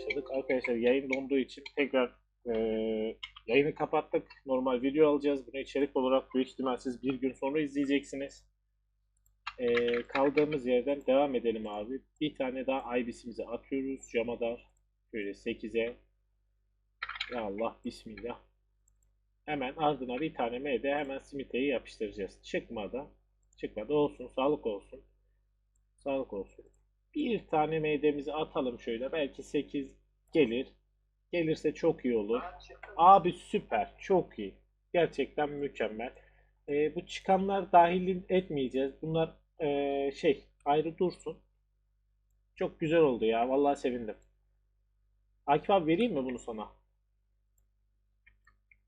başladık. Arkadaşlar yayın donduğu için tekrar e, yayını kapattık. Normal video alacağız. Bunu içerik olarak büyük ihtimal siz bir gün sonra izleyeceksiniz. E, kaldığımız yerden devam edelim abi. Bir tane daha ibisimizi atıyoruz. Jamadar. Şöyle 8'e. Ya Allah bismillah. Hemen ardına bir tane MD hemen Smith'e yapıştıracağız. Çıkmadı. Çıkmadı olsun. Sağlık olsun. Sağlık olsun. Bir tane MD'mizi atalım şöyle. Belki 8 gelir. Gelirse çok iyi olur. Abi süper. Çok iyi. Gerçekten mükemmel. Ee, bu çıkanlar dahil etmeyeceğiz. Bunlar ee, şey ayrı dursun. Çok güzel oldu ya. Vallahi sevindim. Akif abi vereyim mi bunu sana?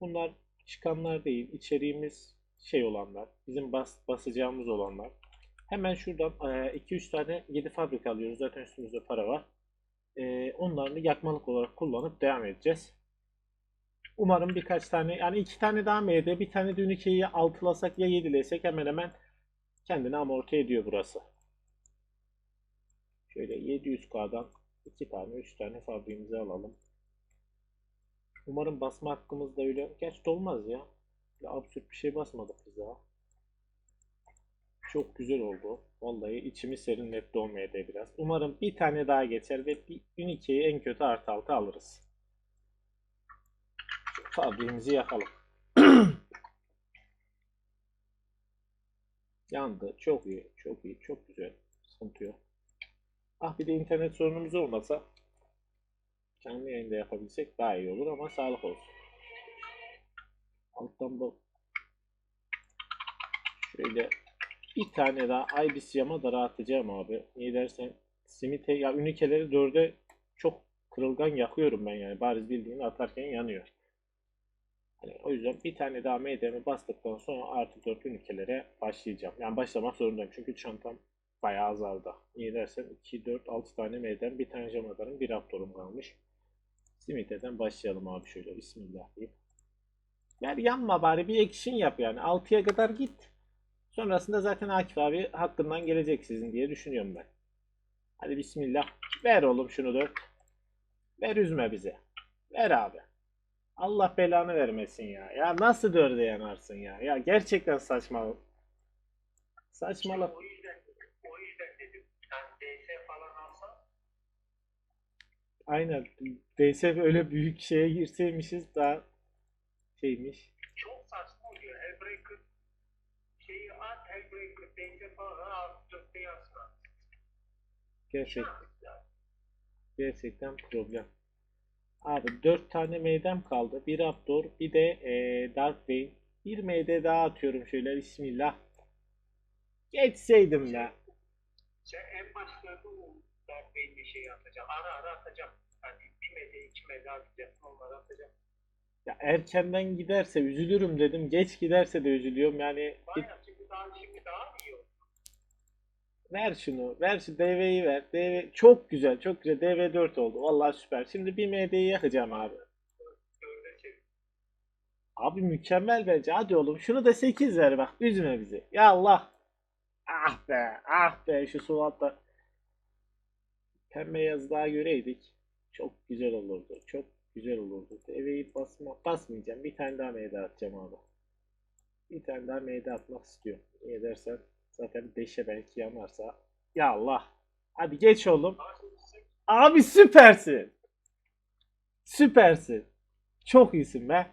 Bunlar çıkanlar değil. İçeriğimiz şey olanlar. Bizim bas, basacağımız olanlar. Hemen şuradan 2-3 tane 7 fabrika alıyoruz. Zaten üstümüzde para var. E, onları yakmalık olarak kullanıp devam edeceğiz. Umarım birkaç tane yani iki tane daha MD bir tane de Unique'yi altılasak ya yedilesek hemen hemen kendini amorti ediyor burası. Şöyle 700K'dan 2 tane 3 tane fabriğimizi alalım. Umarım basma hakkımız da öyle. Gerçi olmaz ya. ya. Absürt bir şey basmadık biz daha. Çok güzel oldu. Vallahi içimi serinletti o MD biraz. Umarım bir tane daha geçer ve bir Unique'yi en kötü artı altı alırız. Fabriğimizi yakalım. Yandı. Çok iyi. Çok iyi. Çok güzel. Sıkıntı. Ah bir de internet sorunumuz olmasa canlı yayında yapabilsek daha iyi olur ama sağlık olsun. Alttan bak. Şöyle bir tane daha Ibis yama da rahatlayacağım abi. Niye dersen Smith'e ya ünikeleri 4'e çok kırılgan yakıyorum ben yani. Bariz bildiğin atarken yanıyor. Hani o yüzden bir tane daha MD'mi bastıktan sonra artı 4 ünitelere başlayacağım. Yani başlamak zorundayım çünkü çantam bayağı azaldı. Niye dersen 2, 4, 6 tane MD'm, bir tane Jamadar'ım, bir Raptor'um kalmış. Smith'den başlayalım abi şöyle bismillah deyip. Ver yanma bari bir action yap yani. 6'ya kadar git. Sonrasında zaten Akif abi hakkından gelecek sizin diye düşünüyorum ben. Hadi bismillah. Ver oğlum şunu dört. Ver üzme bize. Ver abi. Allah belanı vermesin ya. Ya nasıl dörde yanarsın ya? Ya gerçekten saçma. Saçmalık. O yüzden. O yüzden dedim. Yani DS falan alsa Aynen. DSF öyle büyük şeye girseymişiz daha şeymiş. çok saçma oluyor. Hellbreaker şeyi at, Hellbreaker DS falan al, dörtte yazsın. Gerçek, gerçekten problem. Abi 4 tane MD'm kaldı. Bir Raptor, bir de eee Dark Bane. Bir MD daha atıyorum şöyle bismillah. Geçseydim ya. Sen en başlarda o Dark Vade'li şeyi atacağım. Ara ara atacağım. Hani bir mede, iki mede atacaksın, onları atacağım. Ya erkenden giderse üzülürüm dedim. Geç giderse de üzülüyorum. Yani bir- Bayağı şimdi daha, şimdi daha iyi oldu. ver şunu. Ver şu DV'yi ver. DV çok güzel. Çok güzel. DV4 oldu. Vallahi süper. Şimdi bir MD'yi yakacağım abi. Dörde çevir. Abi mükemmel bence. Hadi oğlum şunu da 8 ver bak. Üzme bizi. Ya Allah. Ah be. Ah be. Şu Suvat'ta pembe yazı daha göreydik. Çok güzel olurdu. Çok güzel olurdu. Eve'yi basma, basmayacağım. Bir tane daha meyde atacağım abi. Bir tane daha meyde atmak istiyorum. Niye dersen zaten 5'e belki yanarsa. Ya Allah. Hadi geç oğlum. Abi süpersin. Süpersin. Çok iyisin be.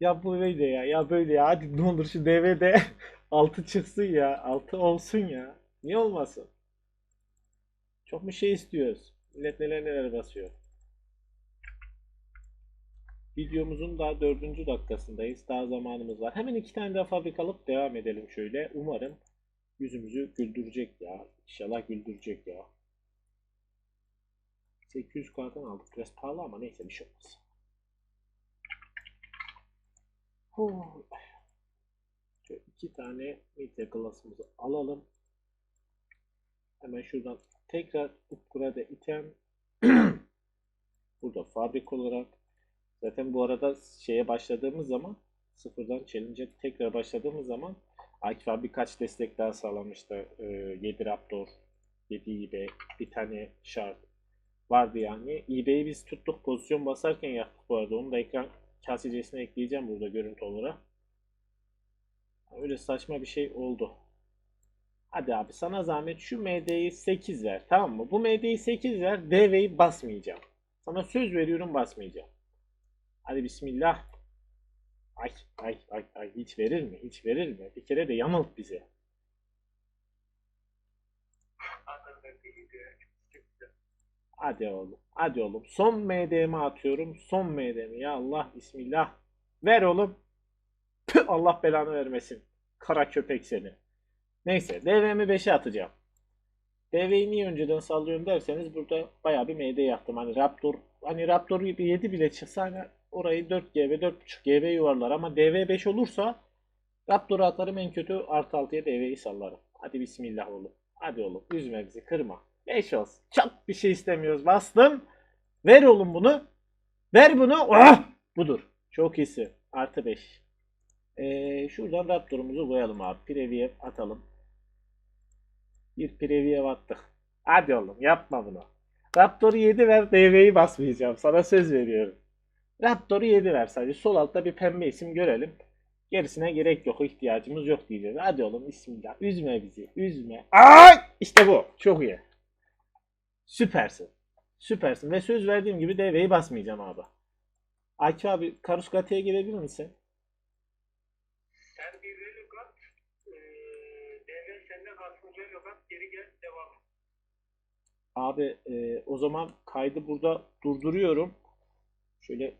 Ya bu böyle ya. Ya böyle ya. Hadi ne olur şu DVD 6 çıksın ya. 6 olsun ya. Niye olmasın? Çok mu şey istiyoruz? Millet neler neler basıyor. Videomuzun daha dördüncü dakikasındayız. Daha zamanımız var. Hemen iki tane daha fabrika alıp devam edelim şöyle. Umarım yüzümüzü güldürecek ya. İnşallah güldürecek ya. 800K'dan aldık. Biraz pahalı ama neyse bir şey olmaz. Huh. Şöyle iki tane media glass'ımızı alalım. Hemen şuradan tekrar upgrade item. Burada fabrik olarak. Zaten bu arada şeye başladığımız zaman sıfırdan challenge'e tekrar başladığımız zaman Akif abi birkaç destek daha sağlamıştı. Ee, 7 Raptor, 7 gibi bir tane Shard. vardı yani. eBay'i biz tuttuk pozisyon basarken yaptık bu arada. Onu da ekran kasecesine ekleyeceğim burada görüntü olarak. Öyle saçma bir şey oldu. Hadi abi sana zahmet şu MD'yi 8 ver tamam mı? Bu MD'yi 8 ver DV'yi basmayacağım. Sana söz veriyorum basmayacağım. Hadi bismillah. Ay ay ay ay hiç verir mi? Hiç verir mi? Bir kere de yanılt. Çıktı. Hadi oğlum. Hadi oğlum. Son MD'mi atıyorum. Son MD'mi. Ya Allah bismillah. Ver oğlum. Püh, Allah belanı vermesin. Kara köpek seni. Neyse. DV'mi 5'e atacağım. DV'yi niye önceden sallıyorum derseniz burada bayağı bir MD yaptım. Hani Raptor hani Raptor 7 bile çıksa hani orayı 4 GB 4.5 GB yuvarlar ama DV 5 olursa Raptor'u atarım en kötü artı 6'ya DV'yi sallarım. Hadi bismillah oğlum. Hadi oğlum üzme bizi kırma. 5 olsun. Çok bir şey istemiyoruz. Bastım. Ver oğlum bunu. Ver bunu. Ah! Budur. Çok iyisi. Artı 5. Ee, şuradan Raptor'umuzu koyalım abi. Preview atalım. Bir preview attık. Hadi oğlum yapma bunu. Raptor'u 7 ver DV'yi basmayacağım. Sana söz veriyorum. Raptor'u 7 ver sadece. Sol altta bir pembe isim görelim. Gerisine gerek yok. ihtiyacımız yok diyeceğiz. Hadi oğlum bismillah. Üzme bizi. Üzme. Ay! İşte bu. Çok iyi. Süpersin. Süpersin. Ve söz verdiğim gibi DV'yi basmayacağım abi. Akif abi Karuskati'ye gelebilir misin? Sen bir veri kat. Devre sende kalsın. Veri kat. Geri gel. Devam. Abi e, o zaman kaydı burada durduruyorum. Şöyle